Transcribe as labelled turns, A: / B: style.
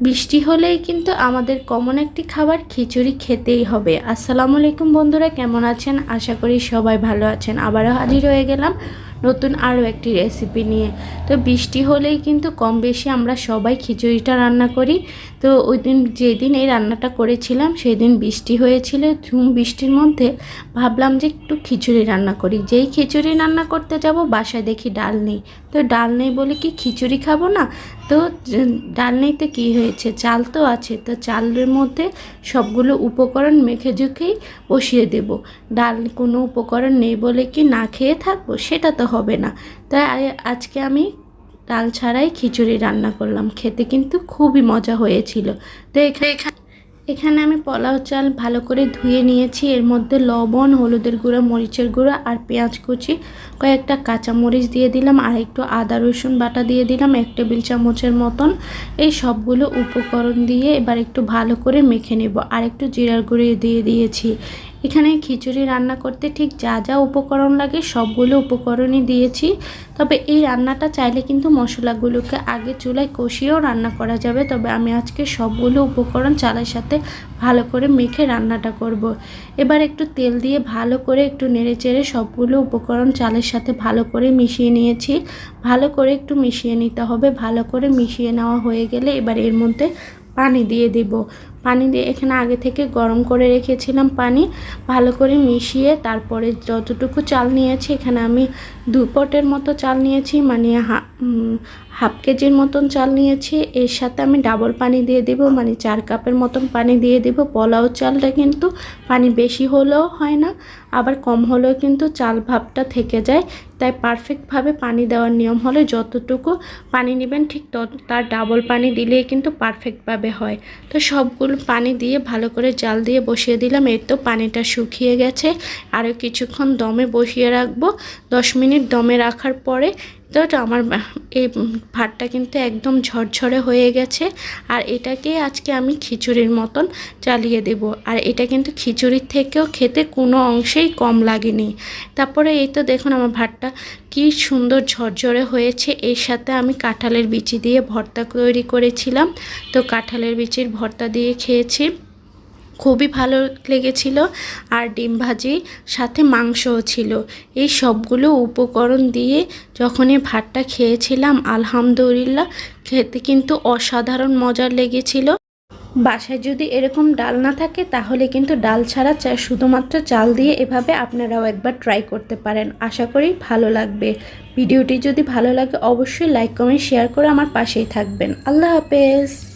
A: বৃষ্টি হলেই কিন্তু আমাদের কমন একটি খাবার খিচুড়ি খেতেই হবে। আসসালামু আলাইকুম বন্ধুরা, কেমন আছেন? আশা করি সবাই ভালো আছেন। আবারও হাজির হয়ে গেলাম নতুন আরও একটি রেসিপি নিয়ে। তো বৃষ্টি হলেই কিন্তু কম বেশি আমরা সবাই খিচুড়িটা রান্না করি। তো ওই দিন যেদিন এই রান্নাটা করেছিলাম সেই দিন বৃষ্টি হয়েছিল। ঝুম বৃষ্টির মধ্যে ভাবলাম যে একটু খিচুড়ি রান্না করি। যেই খিচুড়ি রান্না করতে যাব, বাসায় দেখি ডাল নেই। তো ডাল নেই বলে কি খিচুড়ি খাব না? তো ডাল নেই তো কী হয়েছে? চাল তো আছে। তো চালের মধ্যে সবগুলো উপকরণ মেখে ঝুঁকেই বসিয়ে দেব। ডাল কোনো উপকরণ নেই বলে কি না খেয়ে থাকব? সেটা তো হবে না। তাই আজকে আমি ডাল ছাড়াই খিচুড়ি রান্না করলাম। খেতে কিন্তু খুবই মজা হয়েছিল। তো এখানে এখানে আমি পোলাও চাল ভালো করে ধুয়ে নিয়েছি। এর মধ্যে লবণ, হলুদের গুঁড়ো, মরিচের গুঁড়ো আর পেঁয়াজ কুচি, কয়েকটা কাঁচামরিচ দিয়ে দিলাম আর একটু আদা, রসুন বাটা দিয়ে দিলাম এক টেবিল চামচের মতন। এই সবগুলো উপকরণ দিয়ে এবার একটু ভালো করে মেখে নেব। আর একটু জিরার গুঁড়ো দিয়ে দিয়েছি। এখানে খিচুড়ি রান্না করতে ঠিক যা যা উপকরণ লাগে সবগুলো উপকরণই দিয়েছি। তবে এই রান্নাটা চাইলে কিন্তু মশলাগুলোকে আগে চুলায় কষিয়েও রান্না করা যাবে। তবে আমি আজকে সবগুলো উপকরণ চালের সাথে ভালো করে মেখে রান্নাটা করব। এবার একটু তেল দিয়ে ভালো করে একটু নেড়ে চেড়ে সবগুলো উপকরণ চালের সাথে ভালো করে মিশিয়ে নিয়েছি। ভালো করে একটু মিশিয়ে নিতে হবে। ভালো করে মিশিয়ে নেওয়া হয়ে গেলে এবার এর মধ্যে পানি দিয়ে দেব। পানি দিয়ে এখানে আগে থেকে গরম করে রেখেছিলাম পানি, ভালো করে মিশিয়ে তারপরে যতটুকু চাল নিয়েছি, এখানে আমি দু পটের মতো চাল নিয়েছি মানে হাফ কেজির মতন চাল নিয়েছি। এর সাথে আমি ডাবল পানি দিয়ে দেব মানে চার কাপের মতন পানি দিয়ে দেব। পোলাও চালটা কিন্তু পানি বেশি হলেও হয় না, আবার কম হলেও কিন্তু চাল ভাবটা থেকে যায়। তাই পারফেক্টভাবে পানি দেওয়ার নিয়ম হলে, যতটুকু পানি নেবেন ঠিক তত, তার ডাবল পানি দিলেই কিন্তু পারফেক্টভাবে হয়। তো সবগুলো পানি দিয়ে ভালো করে জাল দিয়ে বসিয়ে দিলাম। এর তো পানিটা শুকিয়ে গেছে। আরও কিছুক্ষণ দমে বসিয়ে রাখব। দশ মিনিট দমে রাখার পরে তো আমার, এই ভাতটা কিন্তু একদম ঝরঝরে হয়ে গেছে। আর এটাকে আজকে আমি খিচুড়ির মতন চালিয়ে দেব। আর এটা কিন্তু খিচুড়ির থেকেও খেতে কোনো অংশেই কম লাগেনি। তারপরে এই তো দেখুন আমার ভাতটা কি সুন্দর ঝরঝরে হয়েছে। এর সাথে আমি কাঁঠালের বিচি দিয়ে ভর্তা তৈরি করেছিলাম। তো কাঁঠালের বিচির ভর্তা দিয়ে খেয়েছি। খুবই ভালো লেগেছিল। আর ডিম ভাজি, সাথে মাংসও ছিল। এই সবগুলো উপকরণ দিয়ে যখন এই ভাতটা খেয়েছিলাম, আলহামদুলিল্লাহ, খেতে কিন্তু অসাধারণ মজার লেগেছিল। বাসায় যদি এরকম ডাল না থাকে, তাহলে কিন্তু ডাল ছাড়া চা শুধুমাত্র চাল দিয়ে এভাবে আপনারাও একবার ট্রাই করতে পারেন। আশা করি ভালো লাগবে। ভিডিওটি যদি ভালো লাগে, অবশ্যই লাইক, কমেন্ট, শেয়ার করে আমার পাশেই থাকবেন। আল্লাহ হাফেজ।